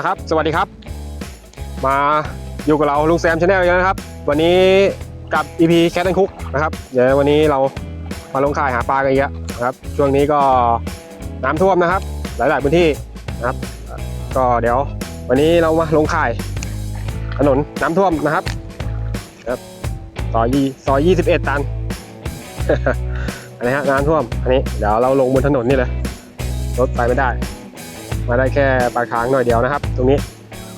อะมาครับ สวัสดีครับ มาอยู่กับเราลุงแซมชาแนลอีกแล้วนะครับ วันนี้กับ EP แคทแอนคุกนะครับ เดี๋ยววันนี้เรามาลงข่ายหาปลากันอีกแล้วนะครับ ช่วงนี้ก็น้ำท่วมนะครับ หลาย ๆ พื้นที่นะครับ ก็เดี๋ยววันนี้เรามาลงข่ายถนนน้ำท่วมนะครับครับซอยยี่ซอยยี่สิบเอ็ดตัน อันนี้ฮะน้ำท่วม อันนี้เดี๋ยวเราลงบนถนนนี่เลยรถไปไม่ได้ มาได้แค่ปลายทางหน่อยเดียวนะครับ ตรงนี้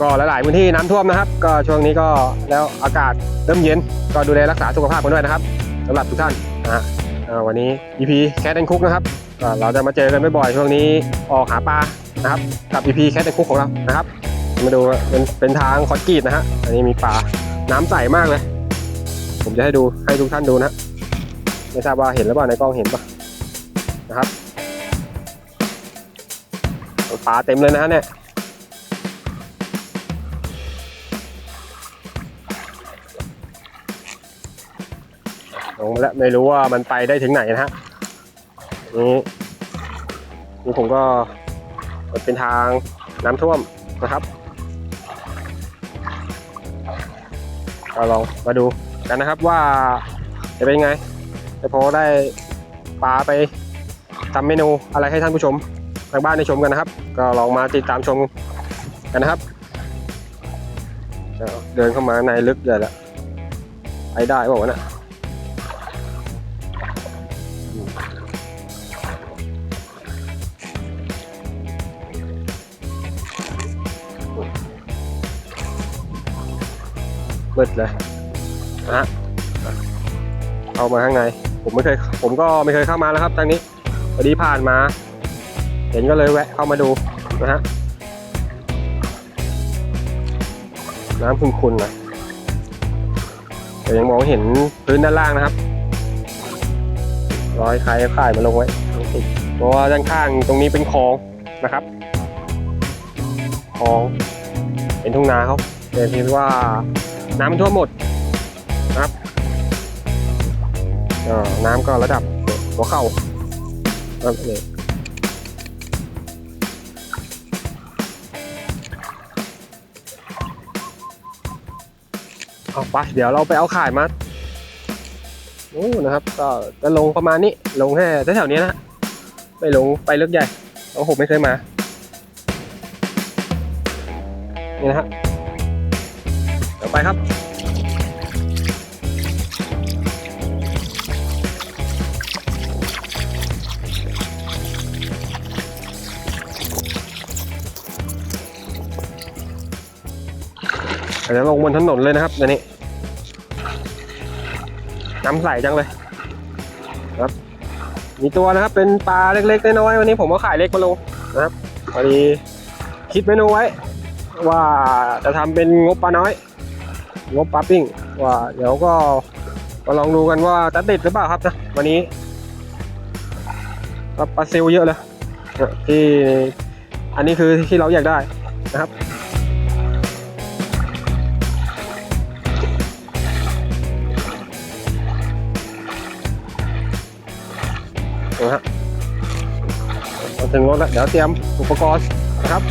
ก็หลายๆพื้นที่น้ำท่วมนะครับ ก็ช่วงนี้ก็แล้วอากาศเริ่มเย็นก็ดูแลรักษาสุขภาพกันด้วยนะครับสำหรับทุกท่านนะฮะวันนี้ EP แคทแอนคุกนะครับเราจะมาเจอกันบ่อยๆช่วงนี้ออกหาปลานะครับกับ EP แคทแอนคุกของเรานะครับ มาดูเป็นเป็นทางคอนกรีตนะฮะอันนี้มีปลาน้ำใสมากเลย ผมจะให้ดูให้ทุกท่านดูนะไม่ทราบว่าเห็นหรือเปล่าในกล้องเห็นปะนะครับ ปลาเต็มเลยนะฮะเนี่ยลงแล้วไม่รู้ว่ามันไปได้ถึงไหนนะฮะนี่นี่ผมก็มเป็นทางน้ำท่วมนะครับก็ลองมาดูกันนะครับว่าจะเป็นยังไงจะพอได้ปลาไปทำเมนูอะไรให้ท่านผู้ชมทางบ้านได้ชมกันนะครับ ก็ลองมาติดตามชมกันนะครับ เดินเข้ามาในลึกใหญ่ล้วไปได้บอกว่าวะเนะมืดเลยฮะเข้ามาข้างใน ผมไม่เคย ผมก็ไม่เคยเข้ามาแล้วครับทางนี้พอดีผ่านมา เห็นก็เลยแวะเข้ามาดูนะฮะน้ำขุ่นๆน่อยแต่ยังมองเห็นพื้นด้านล่างนะครับ รอยใครข่ายมาลงไว้เพราะว่าด้านข้างตรงนี้เป็นคลองนะครับคลองเป็นทุ่งนาเขาแต่ที่ว่าน้ำมันท่วมหมดนะครับน้ำก็ระดับหัวเข่าครับนี่ เอาไปเดี๋ยวเราไปเอาข่ายมาโอ้นะครับก็จะลงประมาณนี้ลงแค่แถวๆนี้นะไม่ลงไปเลือกใหญ่เพราะผมไม่เคยมานี่นะฮะเดี๋ยวไปครับ เดี๋ยวลงบนถนนเลยนะครับเดี๋ยวนี้น้ำใสจังเลยครับ มีตัวนะครับเป็นปลาเล็กๆน้อยๆวันนี้ผมก็ขายเล็กมาลงนะครับพอดีคิดเมนูไว้ ว่าจะทำเป็นงบปลาน้อย งบปลาปิ้งว่าเดี๋ยวก็มาลองดูกันว่าจะติดหรือเปล่าครับนะวันนี้ปลาปลาซิลเยอะเลยที่อันนี้คือที่เราอยากได้นะครับ ถึงรถแล้วเดี๋ยวเตรียมอุปกรณ์นะครับ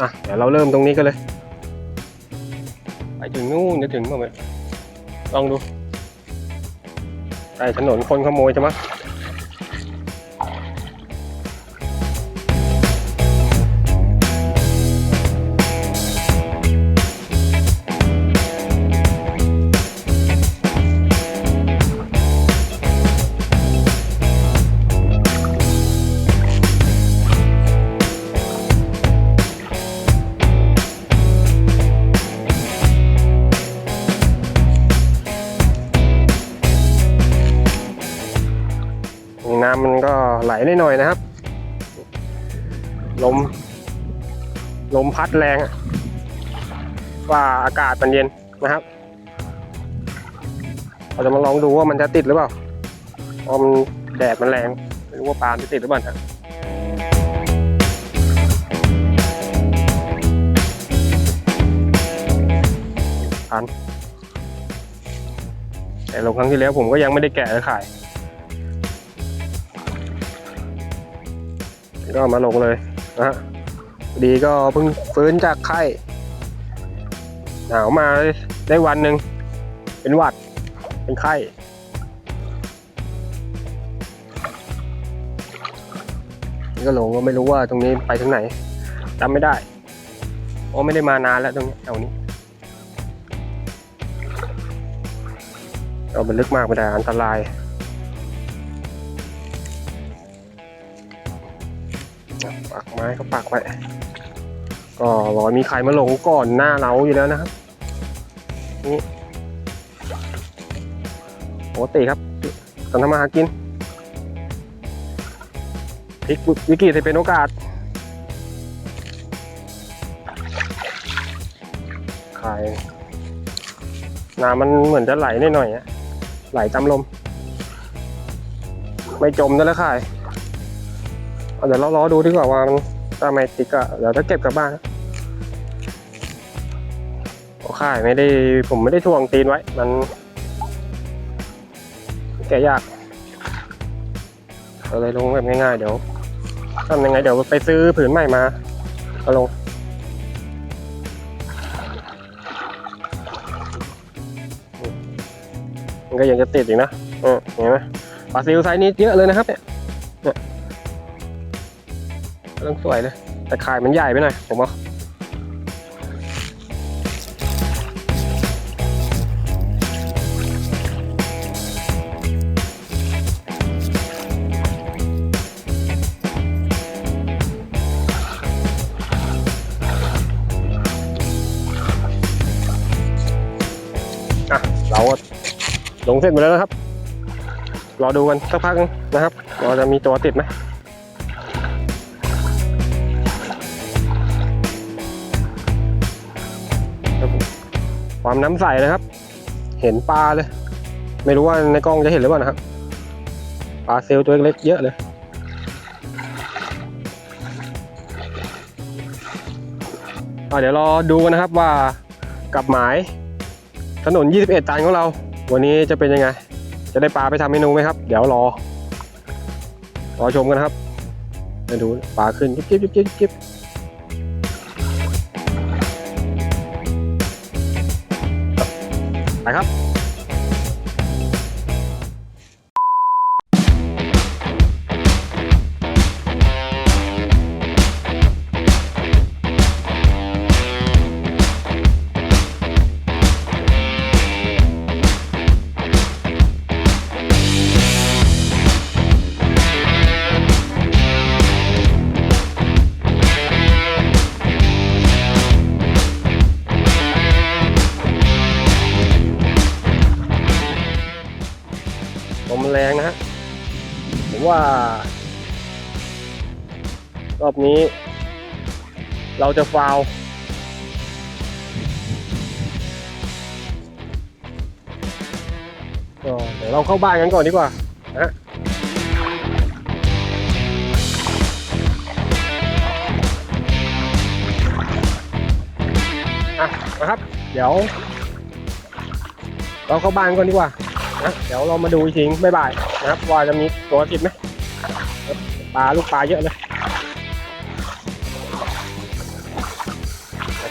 อะเดี๋ยวเราเริ่มตรงนี้กันเลย ไปถึงนู่นจะถึงเมื่อไหร่ลองดูใต้ถนนคนขโมยใช่ไหม ไหลหน่อยๆนะครับ ลม ลมพัดแรงว่าอากาศมันเย็นนะครับ เราจะมาลองดูว่ามันจะติดหรือเปล่าเพราะมันแดดมันแรงไม่รู้ว่าปลาจะติดหรือเปล่านะพันแต่ลงครั้งที่แล้วผมก็ยังไม่ได้แกะเลยขาย ก็มาลงเลยนะฮะดีก็เพิ่งฟื้นจากไข้หนาวมาได้วันหนึ่งเป็นหวัดเป็นไข้นี่ก็หลงก็ไม่รู้ว่าตรงนี้ไปทางไหนจำไม่ได้เพราะไม่ได้มานานแล้วตรงนี้แถวนี้เรามันลึกมากไม่ได้อันตราย ปักไม้ก็ปักไว้ ก็รอมีใครมาหลงก่อนหน้าเราอยู่แล้วนะครับ นี่ปกติครับตอนทำมาหากินพลิกวิกฤตให้เป็นโอกาส ขายน้ำมันเหมือนจะไหลหน่อยๆอะไหลตามลม ไม่จมนั่นแหละขาย เดี๋ยวเรารอดูดีกว่าว่ามันถ้าไม่ติดก็เดี๋ยวถ้าเก็บกลับบ้านโอ้ค่ายไม่ได้ผมไม่ได้ทวงตีนไว้ มันแกยากก็เลยลงแบบง่ายๆเดี๋ยวทำยังไงเดี๋ยวไปซื้อผืนใหม่มาเอาลงมันก็ยังจะติดอีกนะเออเห็นไหมปลาซิลไซส์นี้เยอะเลยนะครับเนี่ย เรื่องสวยเลยแต่ขายมันใหญ่ไปหน่อยผมว่าอะเราลงเสร็จหมดแล้วนะครับ รอดูกันสักพักนะครับว่าจะมีตัวติดไหม ความน้ำใสนะครับ เห็นปลาเลย ไม่รู้ว่าในกล้องจะเห็นหรือเปล่านะครับ ปลาเซลล์ตัวเล็กๆเยอะเลยอะเดี๋ยวรอดูกันนะครับว่ากับหมายถนน 21 ตันของเรา วันนี้จะเป็นยังไง จะได้ปลาไปทำเมนูไหมครับ เดี๋ยวรอ รอชมกันครับไปดูปลาขึ้น จิ๊บจิ๊บจิ๊บจิ๊บ ไปครับ นี้ เราจะฟาวก็เดี๋ยวเราเข้าบ้านกันก่อนดีกว่านะอะนะครับ เดี๋ยว เราเข้าบ้านก่อนดีกว่านะเดี๋ยวเรามาดูอีกทีบ๊ายบายนะครับว่าจะมีตัวติดไหมปลาลูกปลาเยอะเลย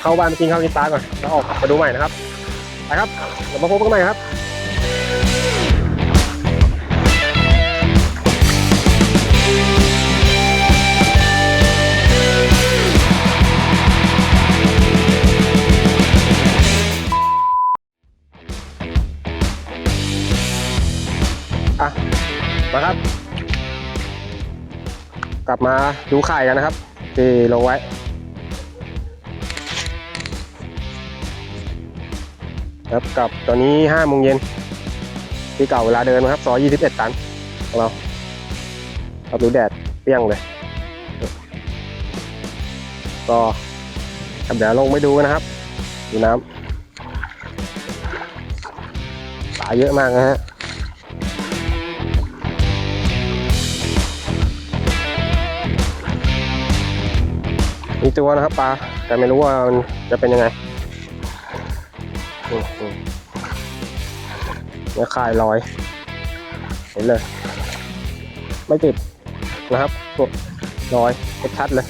เข้าบ้านไปกินข้าวกินปลาก่อนแล้วออกมาดูใหม่นะครับไปครับเดี๋ยวมาพบกันใหม่ครับอะมาครับ กลับมาดูไข่กันนะครับ ที่ลงไว้ ครับกับตอนนี้ห้าโมงเย็นที่เก่าเวลาเดินนะครับซอย21ตันของเรารับดูแดดเปรี้ยงเลย ก็ครับเดี๋ยวลงไปดูกันนะครับ ดูน้ำปลาเยอะมากนะฮะมีตัวนะครับปลาแต่ไม่รู้ว่ามันจะเป็นยังไง เนื้อคายลอย เห็นเลย ไม่ติดนะครับกดลอยชัดเลย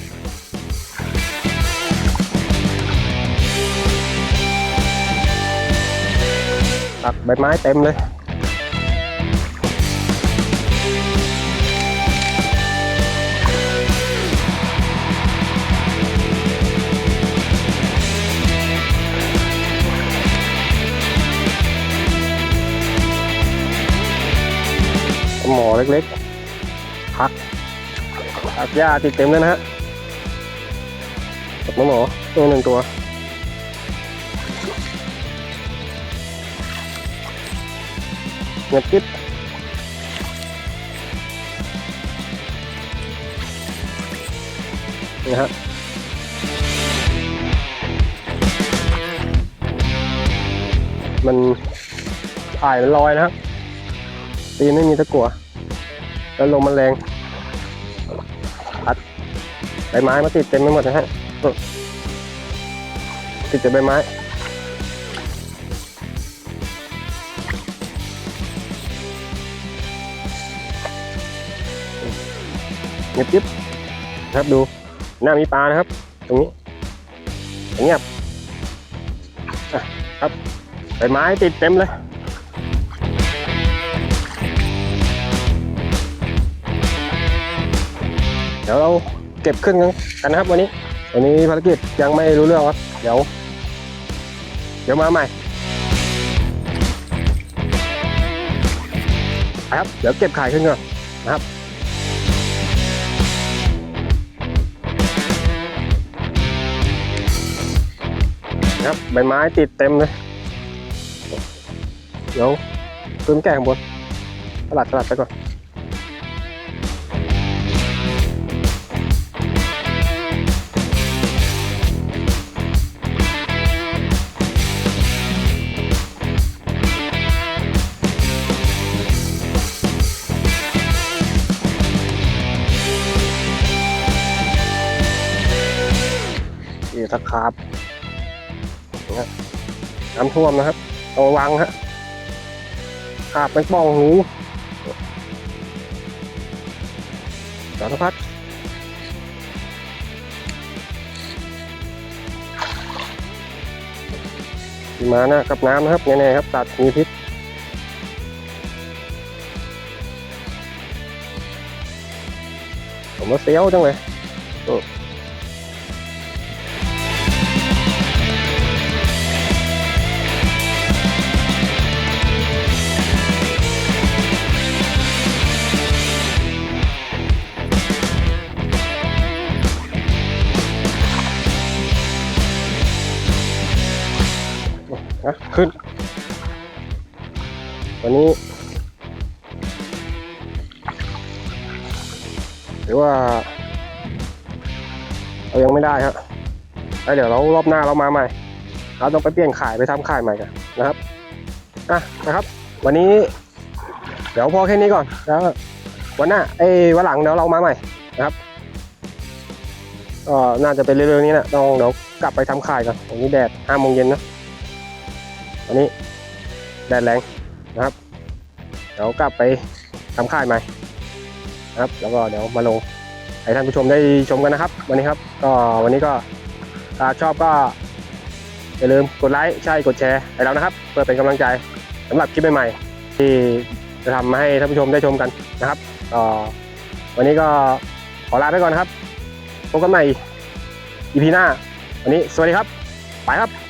ตักใบไม้เต็มเลย หมอเล็กๆพักพักหญ้าติดเต็มเลยนะฮะตกมาหมอตัวหนึ่งตัวเงียบกิ๊บนี่ฮะมันถ่ายมันลอยนะครับ ตีนไม่มีตะกั่วแล้วลมมันแรงพัดใบไม้มาติดเต็มไปหมดนะฮะติดแต่ใบไม้เงียบกิ๊บครับดูหน้ามีปลานะครับ ตรงนี้เงียบครับใบไม้ติดเต็มเลย เดี๋ยวเราเก็บขึ้นกันนะครับวันนี้วันนี้ภารกิจยังไม่รู้เรื่องครับ เดี๋ยว เดี๋ยวมาใหม่ครับ เดี๋ยวเก็บขายขึ้นก่อนนะครับครับใบไม้ติดเต็มเลย เดี๋ยวขึ้นแก่ข้างบนสลัดสลัดไปก่อน ตะขาบนะครับน้ำท่วมนะครับต้องระวังฮะขาบไปป้องหูสารพัดมานะกับน้ำนะครับแน่ๆครับตัดมีพิษผมว่าเสียวจังเลย ขึ้น วันนี้หรือว่าเรายังไม่ได้ครับแล้วเดี๋ยวเรารอบหน้าเรามาใหม่ เราต้องไปเปลี่ยนขายไปทำขายใหม่กันนะครับอะนะครับ วันนี้ เดี๋ยวพอแค่นี้ก่อนแล้ววันหน้าเอ้วันหลังเดี๋ยวเรามาใหม่นะครับก็น่าจะเป็นเร็วๆนี้แหละต้องเดี๋ยวกลับไปทำขายกันวันนี้แดดห้าโมงเย็นนะ ตอนนี้แดดแรงนะครับ เดี๋ยวกลับไปทำค่ายใหม่นะครับ แล้วก็เดี๋ยวมาลงให้ท่านผู้ชมได้ชมกันนะครับ วันนี้ครับ ก็วันนี้ก็ถ้าชอบก็อย่าลืมกดไลค์ใช่กดแชร์ให้เรานะครับ เพื่อเป็นกำลังใจสำหรับคลิปใหม่ๆที่จะทำให้ท่านผู้ชมได้ชมกันนะครับก็วันนี้ก็ขอลาไปก่อนนะครับพบกันใหม่ EP หน้า วันนี้สวัสดีครับ ไปครับ